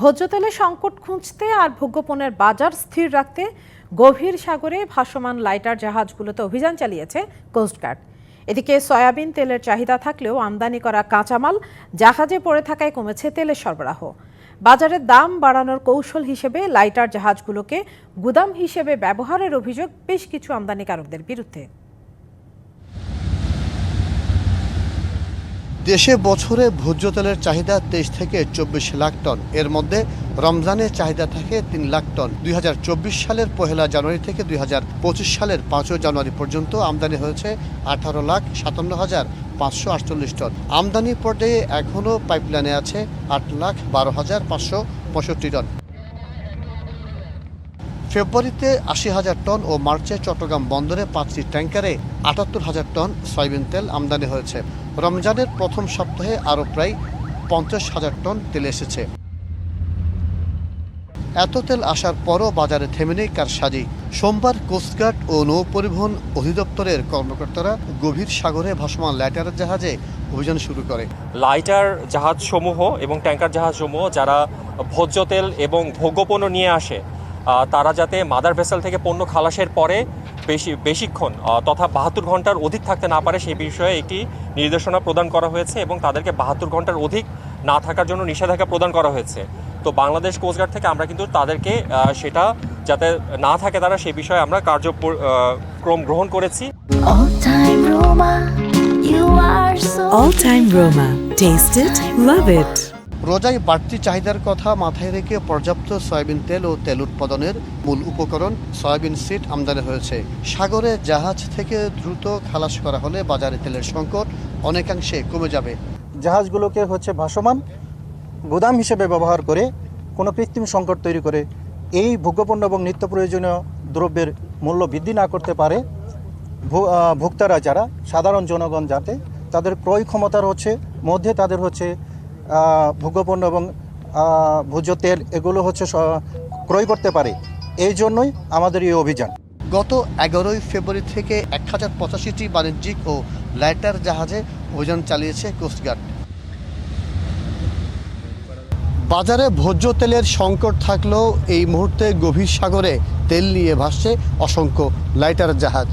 ভোজ্য তেলে সংকট খুঁজতে আর ভোগ্যপণ্যের বাজার স্থির রাখতে গভীর সাগরে ভাসমান লাইটার জাহাজগুলোতে অভিযান চালিয়েছে কোস্টগার্ড। এদিকে সয়াবিন তেলের চাহিদা থাকলেও আমদানি করা কাঁচামাল জাহাজে পড়ে থাকায় কমেছে তেলের সরবরাহ। বাজারের দাম বাড়ানোর কৌশল হিসেবে লাইটার জাহাজগুলোকে গুদাম হিসেবে ব্যবহারের অভিযোগ বেশ কিছু আমদানিকারকদের বিরুদ্ধে। দেশে বছরে ভোজ্য তেলের চাহিদা তেইশ থেকে চব্বিশ লাখ টন। এর মধ্যে রমজানের চাহিদা থাকে তিন লাখ টন। দু হাজার চব্বিশ সালের পহেলা জানুয়ারি থেকে দু হাজার পঁচিশ সালের পাঁচই জানুয়ারি পর্যন্ত আমদানি হয়েছে আঠারো লাখ সাতান্ন হাজার পাঁচশো আটচল্লিশ টন। আমদানি পর্যায়ে এখনও পাইপলাইনে আছে আট লাখ বারো হাজার পাঁচশো পঁয়ষট্টি টন। ফেব্রুয়ারিতে আশি হাজার টন ও মার্চে চট্টগ্রাম বন্দরে পাঁচটি ট্যাঙ্কারে আটাত্তর হাজার টন সয়াবিন তেল আমদানি হয়েছে। রমজানের প্রথম সপ্তাহে আরও প্রায় পঞ্চাশ হাজার টন তেল এসেছে। এত তেল আসার পরও বাজারে থেমে নেই কারসাজি। সোমবার কোস্টগার্ড ও নৌ পরিবহন অধিদপ্তরের কর্মকর্তারা গভীর সাগরে ভাসমান ল্যাটার জাহাজে অভিযান শুরু করে। লাইটার জাহাজসমূহ এবং ট্যাঙ্কার জাহাজসমূহ যারা ভোজ্য তেল এবং ভোগ্যপণ্য নিয়ে আসে তারা যাতে মাদার ভেসেল থেকে পণ্য খালাসের পরে বেশি বেশিক্ষণ তথা বাহাত্তর ঘণ্টার অধিক থাকতে না পারে সেই বিষয়ে একটি নির্দেশনা প্রদান করা হয়েছে এবং তাদেরকে বাহাত্তর ঘণ্টার অধিক না থাকার জন্য নিষেধাজ্ঞা প্রদান করা হয়েছে তো বাংলাদেশ কোস্টগার্ড থেকে আমরা কিন্তু তাদেরকে সেটা যাতে না থাকে তারা সে বিষয়ে আমরা কার্যক্রম গ্রহণ করেছি All time Roma, you are so All Time Roma. Taste it, love it. রোজায় বাড়তি চাহিদার কথা মাথায় রেখে পর্যাপ্ত সয়াবিন তেল ও তেল উৎপাদনের মূল উপকরণ সয়াবিন সিড আমদানি হয়েছে। সাগরে জাহাজ থেকে দ্রুত খালাস করা হলে বাজারে তেলের সংকট অনেকাংশে কমে যাবে। জাহাজগুলোকে হচ্ছে ভাসমান গুদাম হিসেবে ব্যবহার করে কোনো কৃত্রিম সংকট তৈরি করে এই ভোগ্যপণ্য এবং নিত্য প্রয়োজনীয় দ্রব্যের মূল্য বৃদ্ধি না করতে পারে ভোক্তারা যারা সাধারণ জনগণ যাতে তাদের ক্রয় ক্ষমতার হচ্ছে, মধ্যে তাদের হচ্ছে ভোগ্যপণ্য এবং ভোজ্য তেল এগুলো হচ্ছে ক্রয় করতে পারে। এই জন্যই আমাদের এই অভিযান। গত এগারোই ফেব্রুয়ারি থেকে এক হাজার পঁচাশিটি বাণিজ্যিক ও লাইটার জাহাজে অভিযান চালিয়েছে কোস্টগার্ড। বাজারে ভোজ্য তেলের সংকট থাকলেও এই মুহূর্তে গভীর সাগরে তেল নিয়ে ভাসছে অসংখ্য লাইটার জাহাজ।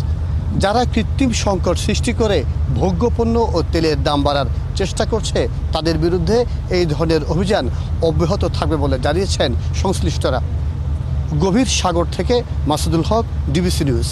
যারা কৃত্রিম সংকট সৃষ্টি করে ভোগ্যপণ্য ও তেলের দাম বাড়ার চেষ্টা করছে, তাদের বিরুদ্ধে এই ধরনের অভিযান অব্যাহত থাকবে বলে জানিয়েছেন সংশ্লিষ্টরা। গভীর সাগর থেকে মাসুদুল হক, ডিবিসি নিউজ।